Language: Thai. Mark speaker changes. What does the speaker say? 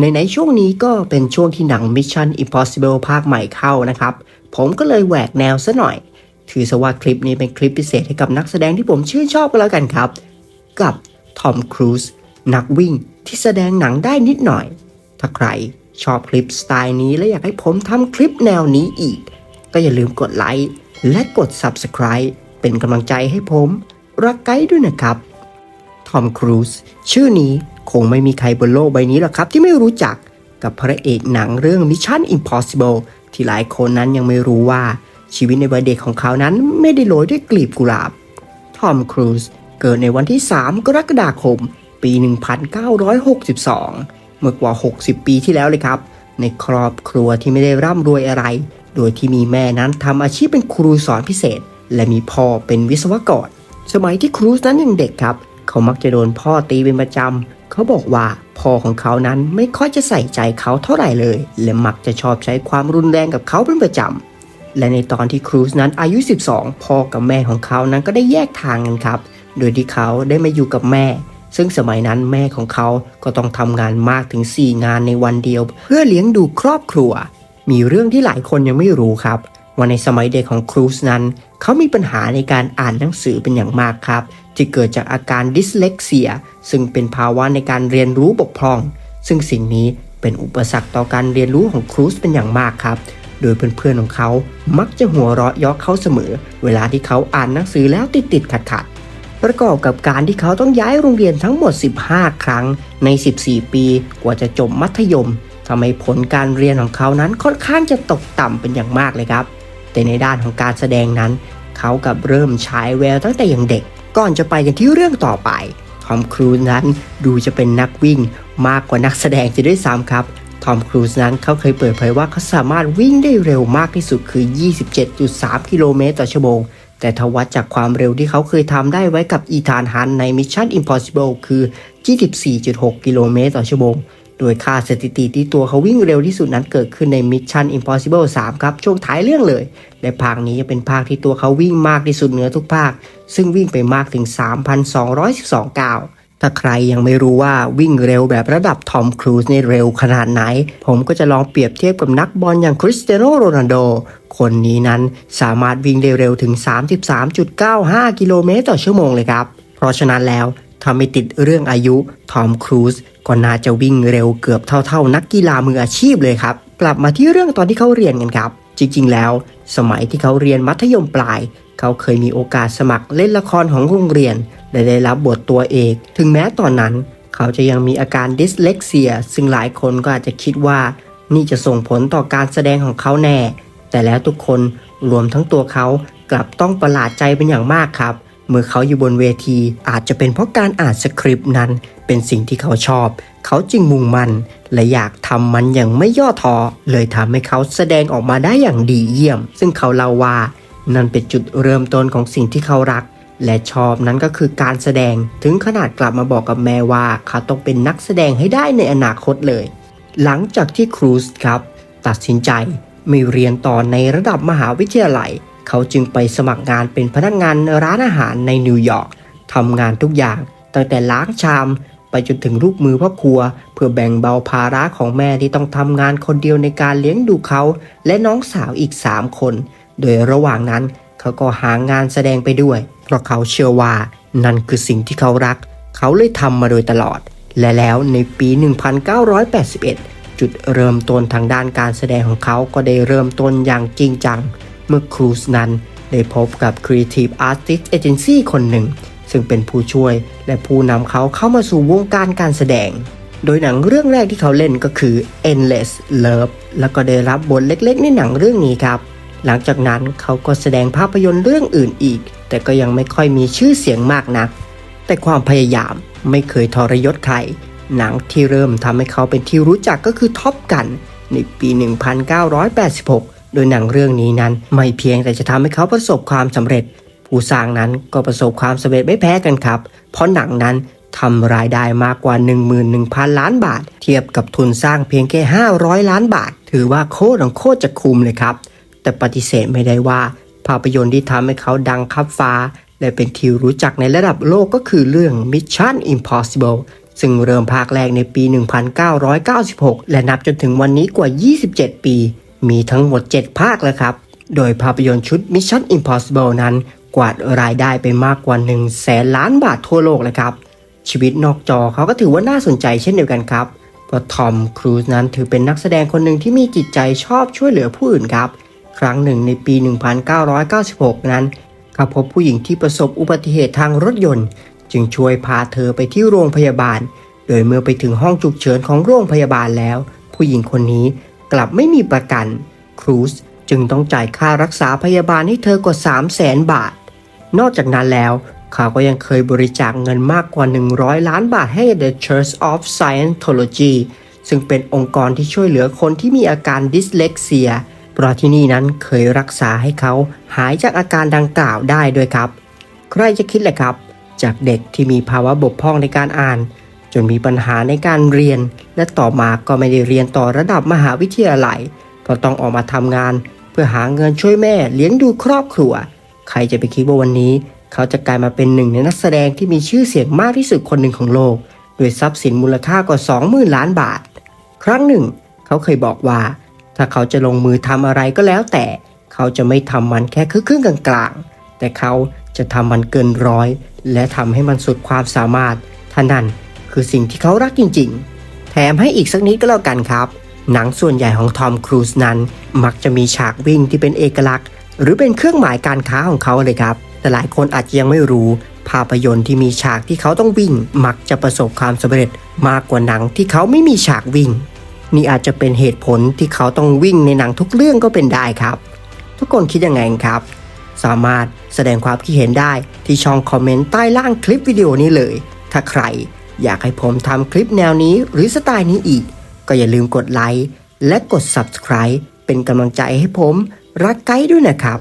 Speaker 1: ในในช่วงนี้ก็เป็นช่วงที่หนัง Mission Impossible ภาคใหม่เข้านะครับ ผมก็เลยแหวกแนวซะหน่อย ถือซะว่าคลิปนี้เป็นคลิปพิเศษให้กับนักแสดงที่ผมชื่นชอบกันแล้วกันครับ กับทอมครูซนักวิ่งที่แสดงหนังได้นิดหน่อย ถ้าใครชอบคลิปสไตล์นี้และอยากให้ผมทำคลิปแนวนี้อีก ก็อย่าลืมกดไลค์และกด Subscribe เป็นกำลังใจให้ผม รักไกด์ด้วยนะครับ ทอมครูซชื่อนี้คงไม่มีใครบนโลกใบนี้หรอกครับที่ไม่รู้จักกับพระเอกหนังเรื่อง Mission Impossible ที่หลายคนนั้นยังไม่รู้ว่าชีวิตในวัยเด็กของเขานั้นไม่ได้โรยด้วยกลีบกุหลาบ ทอมครูซเกิดในวันที่ 3 กรกฎาคม ปี 1962 เมื่อกว่า 60 ปีที่แล้วเลยครับ ในครอบครัวที่ไม่ได้ร่ำรวยอะไร โดยที่มีแม่นั้นทำอาชีพเป็นครูสอนพิเศษ และมีพ่อเป็นวิศวกร สมัยที่ครูซนั้นยังเด็กครับ เขามักจะโดนพ่อตีเป็นประจำเขาบอกว่าพ่อของเขานั้นไม่ค่อยจะใส่ใจเขาเท่าไหร่เลย และมักจะชอบใช้ความรุนแรงกับเขาเป็นประจำและในตอนที่ครูซนั้นอายุ 12 พ่อกับแม่ของเขานั้นก็ได้แยกทางกันครับ โดยที่เขาได้มาอยู่กับแม่ ซึ่งสมัยนั้นแม่ของเขาก็ต้องทำงานมากถึง 4 งานในวันเดียว เพื่อเลี้ยงดูครอบครัว มีเรื่องที่หลายคนยังไม่รู้ครับว่าในสมัยเด็กของครูซนั้น เขามีปัญหาในการอ่านหนังสือเป็นอย่างมากครับ ที่เกิดจากอาการดิสเลกเซีย ซึ่งเป็นภาวะในการเรียนรู้บกพร่อง ซึ่งสิ่งนี้เป็นอุปสรรคต่อการเรียนรู้ของครูซเป็นอย่างมากครับ โดยเพื่อนๆของเขา มักจะหัวเราะยาะเขาเสมอ เวลาที่เขาอ่านหนังสือแล้วติดติดขัดขัดๆ ประกอบกับการที่เขาต้องย้ายโรงเรียนทั้งหมด 15 ครั้งใน 14 ปีกว่าจะจบมัธยมทำให้ผลการเรียนของเขานั้นค่อนข้างจะตกต่ำเป็นอย่างมากเลยครับ แต่ในด้านของการแสดงนั้น เขากับเริ่มฉายแววตั้งแต่ยังเด็ก ก่อนจะไปกันที่เรื่องต่อไป ทอมครูซนั้นดูจะเป็นนักวิ่งมากกว่านักแสดงจะด้วยซ้ำครับ ทอมครูซนั้นเขาเคยเปิดเผยว่าเขาสามารถวิ่งได้เร็วมากที่สุดคือ 27.3 กิโลเมตรต่อชั่วโมง แต่ทวัดจากความเร็วที่เขาเคยทำได้ไว้กับอีธานฮันใน Mission Impossible คือ 24.6 กิโลเมตรต่อชั่วโมง โดยค่าสถิติที่ตัวเขาวิ่งเร็วที่สุดนั้นเกิดขึ้นใน Mission Impossible 3 ครับ ช่วงท้ายเรื่องเลย และภาคนี้จะเป็นภาคที่ตัวเขาวิ่งมากที่สุดเหนือทุกภาค ซึ่งวิ่งไปมากถึง 3,212ก้าวถ้าใครยังไม่รู้ว่าวิ่งเร็วแบบระดับทอมครูซในเร็วขนาดไหน ผมก็จะลองเปรียบเทียบกับนักบอลอย่างคริสเตียโนโรนัลโด คนนี้นั้นสามารถวิ่งได้เร็วถึง 33.95 กิโลเมตรต่อชั่วโมงเลยครับ เพราะฉะนั้นแล้ว ถ้าไม่ติดเรื่องอายุ ทอมครูซก็น่าจะวิ่งเร็วเกือบเท่า ๆ นักกีฬามืออาชีพเลยครับ กลับมาที่เรื่องตอนที่เขาเรียนกันครับ จริง ๆ แล้ว สมัยที่เขาเรียนมัธยมปลาย เขาเคยมีโอกาสสมัครเล่นละครของโรงเรียน และได้รับบทตัวเอก ถึงแม้ตอนนั้น เขาจะยังมีอาการดิสเลกเซีย ซึ่งหลายคนก็อาจจะคิดว่า นี่จะส่งผลต่อการแสดงของเขาแน่ แต่แล้วทุกคนรวมทั้งตัวเขากลับต้องประหลาดใจเป็นอย่างมากครับ เมื่อเขาอยู่บนเวทีอาจจะเป็นเพราะการอ่านสคริปต์นั้น เป็นสิ่งที่เขาชอบ เขาจึงมุ่งมั่นและอยากทำมันอย่างไม่ย่อท้อเลยทำให้เขาแสดงออกมาได้อย่างดีเยี่ยม ซึ่งเขาเล่าว่านั่นเป็นจุดเริ่มต้นของสิ่งที่เขารัก และชอบนั้นก็คือการแสดงถึงขนาดกลับมาบอกกับแม่ว่าเขาต้องเป็นนักแสดงให้ได้ในอนาคตเลย หลังจากที่ครูซครับ ตัดสินใจไม่เรียนต่อในระดับมหาวิทยาลัย เขาจึงไปสมัครงานเป็นพนักงานร้านอาหารในนิวยอร์กทำงานทุกอย่าง ตั้งแต่ล้างชามไปจนถึงลูกมือพ่อครัว เพื่อแบ่งเบาภาระของแม่ที่ต้องทำงานคนเดียวในการเลี้ยงดูเขา และน้องสาวอีก 3 คน โดยระหว่างนั้นเขาก็หางานแสดงไปด้วย เพราะเขาเชื่อว่านั่นคือสิ่งที่เขารัก เขาเลยทำมาโดยตลอด และแล้วในปี 1981 จุดเริ่มต้นทางด้านการแสดงของเขาก็ได้เริ่มต้นอย่างจริงจัง เมื่อครูซนั้นได้พบกับ Creative Artist Agency คนหนึ่ง ซึ่งเป็นผู้ช่วยและผู้นำเขาเข้ามาสู่วงการการแสดง โดยหนังเรื่องแรกที่เขาเล่นก็คือ Endless Love แล้วก็ได้รับบทเล็กๆ ในหนังเรื่องนี้ครับ หลังจากนั้นเขาก็แสดงภาพยนตร์เรื่องอื่นอีก แต่ก็ยังไม่ค่อยมีชื่อเสียงมากนัก แต่ความพยายามไม่เคยทรยศใคร หนังที่เริ่มทำให้เขาเป็นที่รู้จักก็คือท็อปกันในปี 1986 โดยหนังเรื่องนี้นั้น ไม่เพียงแต่จะทำให้เขาประสบความสำเร็จ ผู้สร้างนั้นก็ประสบความสำเร็จไม่แพ้กันครับ เพราะหนังนั้นทำรายได้มากกว่า 11,000 ล้านบาท เทียบกับทุนสร้างเพียงแค่ 500 ล้านบาท ถือว่าโคตรของโคตรจะคุ้มเลยครับ แต่ปฏิเสธไม่ได้ว่า ภาพยนตร์ที่ทำให้เขาดังคับฟ้า และเป็นที่รู้จักในระดับโลกก็คือเรื่อง Mission Impossible ซึ่งเริ่มภาคแรกในปี 1996 และนับจนถึงวันนี้กว่า 27 ปี มีทั้งหมด 7 ภาคแล้วครับ โดยภาพยนตร์ชุด Mission Impossible นั้น กวาดรายได้ไปมากกว่า1แสนล้านบาททั่วโลกเลยครับ ชีวิตนอกจอเขาก็ถือว่าน่าสนใจเช่นเดียวกันครับเพราะทอมครูซนั้นถือเป็นนักแสดงคนหนึ่งที่มีจิตใจชอบช่วยเหลือผู้อื่นครับ ครั้งหนึ่งในปี 1996 นั้นเขาพบผู้หญิงที่ประสบอุบัติเหตุทางรถยนต์ จึงช่วยพาเธอไปที่โรงพยาบาล โดยเมื่อไปถึงห้องฉุกเฉินของโรงพยาบาลแล้ว ผู้หญิงคนนี้ กลับไม่มีประกัน ครูซจึงต้องจ่ายค่ารักษาพยาบาลให้เธอกว่า 3 0 0แสนบาท นอกจากนั้นแล้ว เขาก็ยังเคยบริจาคเงินมากกว่า 100 ล้านบาทให้ The Church of Scientology ซึ่งเป็นองค์กรที่ช่วยเหลือคนที่มีอาการดิสเลกเซีย เพราะที่นี่นั้นเคยรักษาให้เขาหายจากอาการดังกล่าวได้ด้วยครับ ใครจะคิดแหละครับ จากเด็กที่มีภาวะบกพร่องในการอ่าน จนมีปัญหาในการเรียน และต่อมาก็ไม่ได้เรียนต่อระดับมหาวิทยาลัยเพราะต้องออกมาทำงาน เพื่อหาเงินช่วยแม่เลี้ยงดูครอบครัว ใครจะไปคิดว่าวันนี้ เขาจะกลายมาเป็นหนึ่งในนักแสดงที่มีชื่อเสียงมากที่สุดคนหนึ่งของโลกด้วยทรัพย์สินมูลค่ากว่า 20,000 ล้านบาท ครั้งหนึ่ง เขาเคยบอกว่า ถ้าเขาจะลงมือทำอะไรก็แล้วแต่ เขาจะไม่ทำมันแค่ครึ่งกลางๆแต่เขาจะทำมันเกินร้อย และทำให้มันสุดความสามารถท่านั่น คือสิ่งที่เขารักจริงๆ แถมให้อีกสักนิดก็แล้วกันครับ หนังส่วนใหญ่ของทอมครูซนั้น มักจะมีฉากวิ่งที่เป็นเอกลักษณ์ หรือเป็นเครื่องหมายการค้าของเขาเลยครับ แต่หลายคนอาจจะยังไม่รู้ ภาพยนตร์ที่มีฉากที่เขาต้องวิ่ง มักจะประสบความสำเร็จมากกว่าหนังที่เขาไม่มีฉากวิ่ง นี่อาจจะเป็นเหตุผลที่เขาต้องวิ่งในหนังทุกเรื่องก็เป็นได้ครับ ทุกคนคิดยังไงครับสามารถแสดงความคิดเห็นได้ที่ช่องคอมเมนต์ใต้ล่างคลิปวิดีโอนี้เลย ถ้าใคร อยากให้ผมทำคลิปแนวนี้หรือสไตล์นี้อีก ก็อย่าลืมกดไลค์และกด Subscribe เป็นกำลังใจให้ผมรักไกด์ด้วยนะครับ